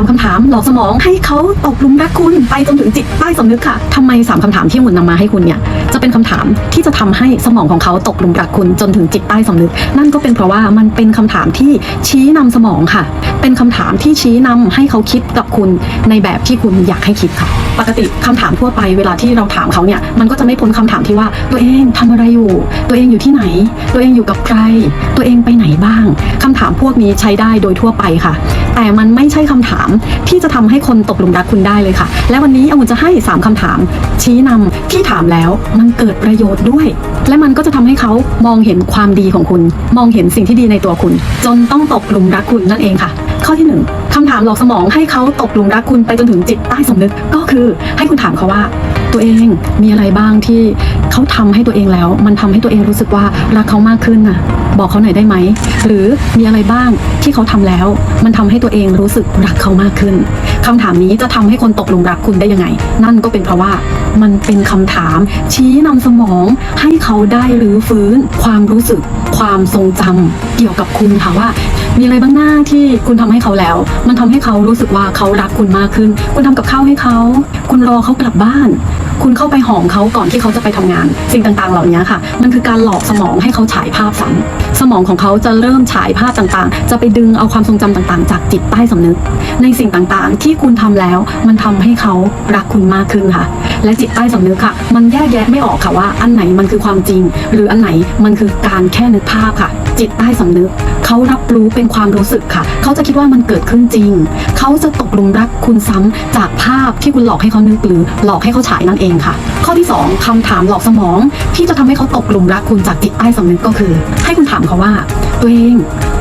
ามคำถามหลอกสมองให้เขาตกหลุมรักคุณไปจนถึงจิตใต้สำนึกค่ะทำไมสามคำถามที่หุ่นนำมาให้คุณเนี่ยจะเป็นคำถามที่จะทำให้สมองของเขาตกหลุมรักคุณจนถึงจิตใต้สำนึก นั่นก็เป็นเพราะว่ามันเป็นคำถามที่ชี้นำสมองค่ะ เป็นคำถามที่ชี้นำให้เขาคิดกับคุณในแบบที่คุณอยากให้คิดค่ะ ปกติคำถามทั่วไปเวลาที่เราถามเขาเนี่ยมันก็จะไม่พ้นคำถามที่ว่าตัวเองทำอะไรอยู่ ตัวเองอยู่ที่ไหน ตัวเองอยู่กับใคร ตัวเองไปไหนบ้างคำถามพวกนี้ใช้ได้โดยทั่วไปค่ะ แต่มันไม่ใช่คำถามที่จะทำให้คนตกหลุมรักคุณได้เลยค่ะ และวันนี้องุ่นจะให้ 3คำถาม ชี้นำที่ถามแล้วมันเกิดประโยชน์ด้วย และมันก็จะทำให้เขามองเห็นความดีของคุณ มองเห็นสิ่งที่ดีในตัวคุณ จนต้องตกหลุมรักคุณนั่นเองค่ะ ข้อที่หนึ่งคำถามหลอกสมองให้เขาตกหลุมรักคุณไปจนถึงจิตใต้สำนึกก็คือให้คุณถามเขาว่า ตัวเองมีอะไรบ้างที่ เขาทำให้ตัวเองแล้ว มันทำให้ตัวเองรู้สึกว่ารักเขามากขึ้นน่ะ บอกเขาหน่อยได้ไหม หรือมีอะไรบ้างที่เขาทำแล้ว มันทำให้ตัวเองรู้สึกรักเขามากขึ้นคำถามนี้จะทำให้คนตกหลุมรักคุณได้ยังไง นั่นก็เป็นเพราะว่ามันเป็นคำถาม ชี้นำสมองให้เขาได้หรือฟื้นความรู้สึกความทรงจำเกี่ยวกับคุณค่ะว่า มีอะไรบ้างหน้าที่คุณทำให้เขาแล้ว มันทำให้เขารู้สึกว่าเขารักคุณมากขึ้น คุณทำกับข้าวให้เขา คุณรอเขากลับบ้าน คุณเข้าไปหอมเขาก่อนที่เขาจะไปทำงาน สิ่งต่างๆ เหล่านี้ค่ะ มันคือการหลอกสมองให้เขาฉายภาพซ้ำสมองของเขาจะเริ่มฉายภาพต่างๆ จะไปดึงเอาความทรงจำต่างๆ จากจิตใต้สำนึก ในสิ่งต่างๆ ที่คุณทำแล้ว มันทำให้เขารักคุณมากขึ้นค่ะ และจิตใต้สำนึกค่ะ มันแยกแยะไม่ออกค่ะว่า อันไหนมันคือความจริง หรืออันไหนมันคือการแค่นึกภาพค่ะ จิตใต้สำนึกเขารับรู้เป็นความรู้สึกค่ะ เขาจะคิดว่ามันเกิดขึ้นจริง เขาจะตกหลุมรักคุณซ้ำจากภาพที่คุณหลอกให้เขานึกหรือหลอกให้เขาฉายนั่นเองค่ะ ข้อที่ 2คำถามหลอกสมอง ที่จะทำให้เขาตกหลุมรักคุณจากจิตใต้สำนึกก็คือ ให้คุณถามเขาว่า ตัวเอง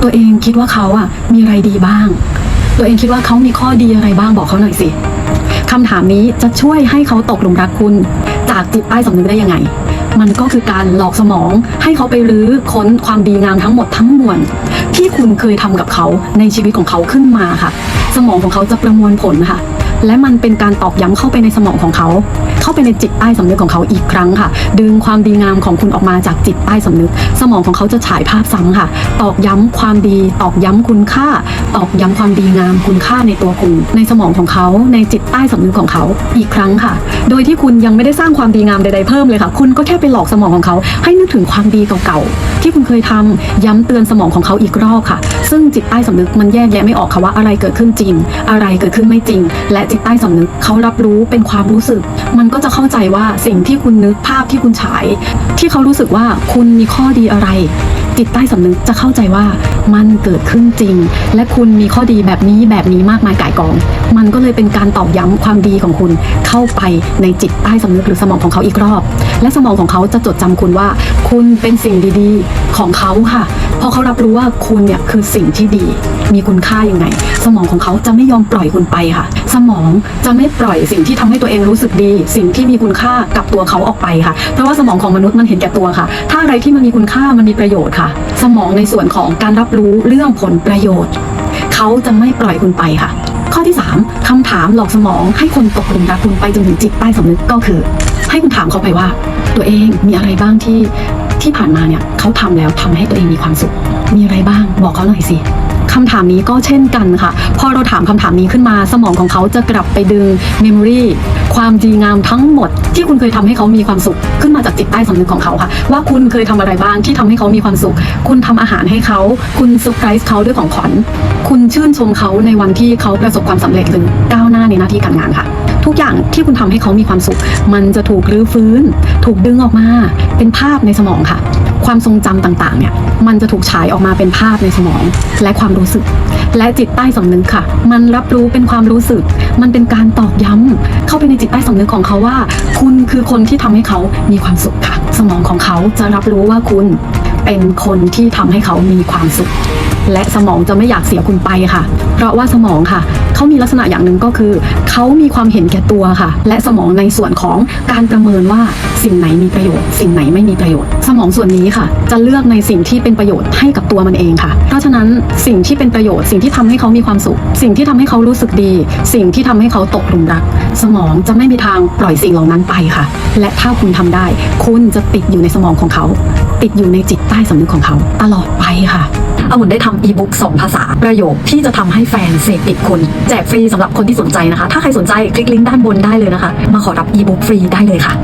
ตัวเองคิดว่าเขาอะมีอะไรดีบ้าง ตัวเองคิดว่าเขามีข้อดีอะไรบ้างบอกเขาหน่อยสิคำถามนี้จะช่วยให้เขาตกหลุมรักคุณ จากจิตใต้สำนึกได้ยังไง มันก็คือการหลอกสมองให้เขาไปรื้อค้นความดีงามทั้งหมดทั้งมวลที่คุณเคยทำกับเขาในชีวิตของเขาขึ้นมาค่ะ สมองของเขาจะประมวลผลค่ะ และมันเป็นการตอกย้ำเข้าไปในสมองของเขา เข้าไปในจิตใต้สำนึกของเขาอีกครั้งค่ะ ดึงความดีงามของคุณออกมาจากจิตใต้สำนึก สมองของเขาจะฉายภาพซ้ำค่ะ ตอกย้ำความดี ตอกย้ำคุณค่า ตอกย้ำความดีงามคุณค่าในตัวคุณ ในสมองของเขา ในจิตใต้สำนึกของเขาอีกครั้งค่ะ โดยที่คุณยังไม่ได้สร้างความดีงามใดๆเพิ่มเลยค่ะ คุณก็แค่ไปหลอกสมองของเขา ให้นึกถึงความดีเก่าๆที่คุณเคยทำย้ำเตือนสมองของเขาอีกรอบค่ะ ซึ่งจิตใต้สำนึกมันแยกแยะไม่ออกค่ะว่าอะไรเกิดขึ้นจริง อะไรเกิดขึ้นไม่จริง และจิตใต้สำนึกเขารับรู้เป็นความรู้สึก มันก็จะเข้าใจว่าสิ่งที่คุณนึกภาพที่คุณฉาย ที่เขารู้สึกว่าคุณมีข้อดีอะไร จิตใต้สำนึกจะเข้าใจว่ามันเกิดขึ้นจริง และคุณมีข้อดีแบบนี้แบบนี้มากมายก่ายกอง มันก็เลยเป็นการตอกย้ำความดีของคุณเข้าไปในจิตใต้สำนึกหรือสมองของเขาอีกรอบ และสมองของเขาจะจดจำคุณว่า คุณเป็นสิ่งดีๆของเขาค่ะพราะเขารับรู้ว่าคุณเนี่ยคือสิ่งที่ดี มีคุณค่ายังไง สมองของเขาจะไม่ยอมปล่อยคุณไปค่ะ สมองจะไม่ปล่อยสิ่งที่ทำให้ตัวเองรู้สึกดี สิ่งที่มีคุณค่ากับตัวเขาออกไปค่ะ เพราะว่าสมองของมนุษย์มันเห็นแก่ตัวค่ะ ถ้าอะไรที่มันมีคุณค่ามันมีประโยชน์ค่ะสมองในส่วนของการรับรู้เรื่องผลประโยชน์ เขาจะไม่ปล่อยคุณไปค่ะ ข้อที่ 3คำถามหลอกสมองให้คนตกหลุมรักคุณไปจนถึงจิตใต้สำนึกก็คือ ให้คุณถามเขาไปว่า ตัวเองมีอะไรบ้างที่ที่ผ่านมาเนี่ยเขาทำแล้วทำให้ตัวเองมีความสุข มีอะไรบ้างบอกเขาหน่อยสิคำถามนี้ก็เช่นกันค่ะ พอเราถามคำถามนี้ขึ้นมาสมองของเขาจะกลับไปดึงเมมโมรี ความดีงามทั้งหมด ที่คุณเคยทำให้เขามีความสุข ขึ้นมาจากจิตใต้สำนึกของเขาค่ะ ว่าคุณเคยทำอะไรบ้างที่ทำให้เขามีความสุข คุณทำอาหารให้เขา คุณเซอร์ไพรส์เขาด้วยของขวัญคุณชื่นชมเขาในวันที่เขาประสบความสำเร็จหรือก้าวหน้าในหน้าที่การงานค่ะ ทุกอย่างที่คุณทำให้เขามีความสุข มันจะถูกรื้อฟื้น ถูกดึงออกมา เป็นภาพในสมองค่ะ ความทรงจำต่างๆเนี่ยมันจะถูกฉายออกมาเป็นภาพในสมอง และความรู้สึก และจิตใต้สำนึกค่ะ มันรับรู้เป็นความรู้สึก มันเป็นการตอกย้ำเข้าไปในจิตใต้สำนึกของเขาว่า คุณคือคนที่ทำให้เขามีความสุขค่ะ สมองของเขาจะรับรู้ว่าคุณเป็นคนที่ทำให้เขามีความสุขและสมองจะไม่อยากเสียคุณไปค่ะ เพราะว่าสมองค่ะ เขามีลักษณะอย่างหนึ่งก็คือเขามีความเห็นแก่ตัวค่ะ และสมองในส่วนของการประเมินว่าสิ่งไหนมีประโยชน์ สิ่งไหนไม่มีประโยชน์ สมองส่วนนี้ค่ะ จะเลือกในสิ่งที่เป็นประโยชน์ให้กับตัวมันเองค่ะ เพราะฉะนั้นสิ่งที่เป็นประโยชน์ สิ่งที่ทำให้เขามีความสุข สิ่งที่ทำให้เขารู้สึกดี สิ่งที่ทำให้เขาตกหลุมรัก สมองจะไม่มีทางปล่อยสิ่งเหล่านั้นไปค่ะ และถ้าคุณทำได้ คุณจะติดอยู่ในสมองของเขา ติดอยู่ในจิตใต้สำนึกของเขา ตลอดไปค่ะ องุ่นได้ทำอีบุ๊กสองภาษาประโยคที่จะทำให้แฟนเสพติดคุณ แจกฟรีสำหรับคนที่สนใจนะคะ ถ้าใครสนใจคลิกลิงก์ด้านบนได้เลยนะคะ มาขอรับอีบุ๊กฟรีได้เลยค่ะ